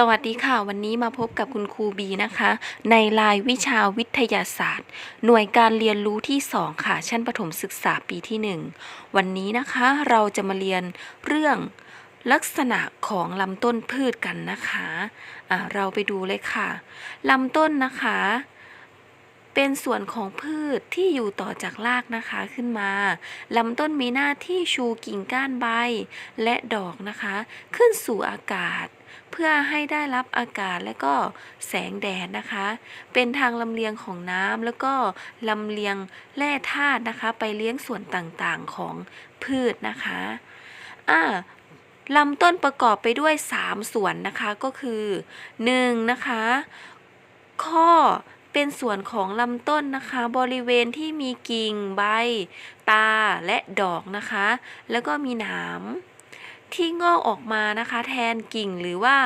สวัสดีค่ะ วันนี้มาพบกับคุณครูบีนะคะ ในรายวิชาวิทยาศาสตร์ หน่วยการเรียนรู้ที่ 2 ค่ะ ชั้นประถมศึกษาปีที่ 1 วันนี้นะคะเราจะมาเรียนเรื่องลักษณะของลำต้นพืชกันนะคะะเราไปดูเลยค่ะลำต้นนะคะ เป็นส่วนของพืชที่อยู่ต่อจากรากนะคะขึ้นมาลำต้นมีหน้าที่ชูกิ่งก้านใบและดอกนะคะ ขึ้นสู่อากาศ เพื่อให้ได้รับอากาศและก็แสงแดดนะคะ เป็นทางลำเลียงของน้ำแล้วก็ลำเลียงแร่ธาตุนะคะ ไปเลี้ยงส่วนต่างๆของพืชนะคะอ่าลำต้นประกอบไปด้วย 3 ส่วนนะคะก็คือ1นะคะข้อเป็นส่วนของลำต้นนะคะ บริเวณที่มีกิ่งใบ ตาและดอกนะคะ แล้วก็มีหนาม ที่งอกออกมานะคะแทนกิ่งหรือว่า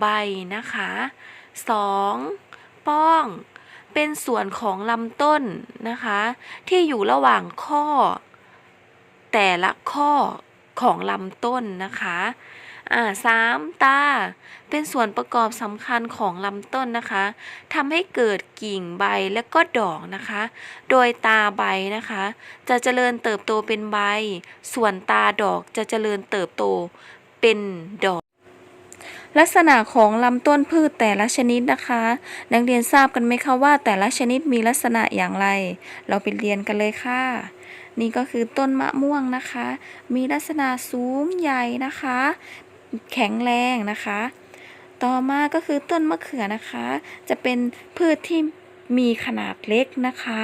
ใบนะคะ 2. ป้อง เป็นส่วนของลำต้นนะคะ ที่อยู่ระหว่างข้อ แต่ละข้อของลำต้นนะคะ อ่าสามตา เป็นส่วนประกอบสำคัญของลำต้นนะคะทำให้เกิดกิ่งใบและก็ดอกนะคะ โดยตาใบนะคะ จะเจริญเติบโตเป็นใบ ส่วนตาดอกจะเจริญเติบโตเป็นดอกลักษณะของลำต้นพืชแต่ละชนิดนะคะ นักเรียนทราบกันไหมคะว่าแต่ละชนิดมีลักษณะอย่างไร เราไปเรียนกันเลยค่ะ นี่ก็คือต้นมะม่วงนะคะ มีลักษณะสูงใหญ่นะคะ แข็งแรงนะคะ ต่อมาก็คือต้นมะเขือนะคะ จะเป็นพืชที่มีขนาดเล็กนะคะ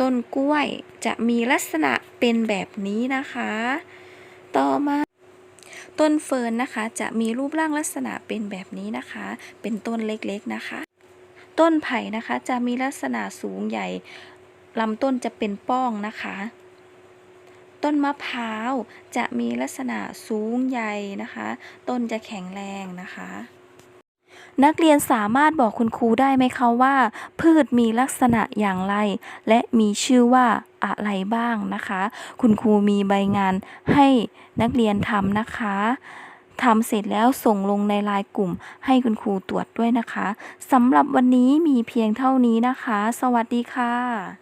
ต้นกล้วยจะมีลักษณะเป็นแบบนี้นะคะ ต่อมาต้นเฟิร์นนะคะ จะมีรูปร่างลักษณะเป็นแบบนี้นะคะ เป็นต้นเล็กๆนะคะ ต้นไผ่นะคะจะมีลักษณะสูงใหญ่ลำต้นจะเป็นป้องนะคะ ต้นมะพร้าวจะมีลักษณะสูงใหญ่นะคะ ต้นจะแข็งแรงนะคะนักเรียนสามารถบอกคุณครูได้ไหมคะว่า พืชมีลักษณะอย่างไร และมีชื่อว่าอะไรบ้างนะคะ คุณครูมีใบงานให้นักเรียนทำนะคะทำเสร็จแล้วส่งลงในไลน์กลุ่ม ให้คุณครูตรวจด้วยนะคะสำหรับวันนี้มีเพียงเท่านี้นะคะ สวัสดีค่ะ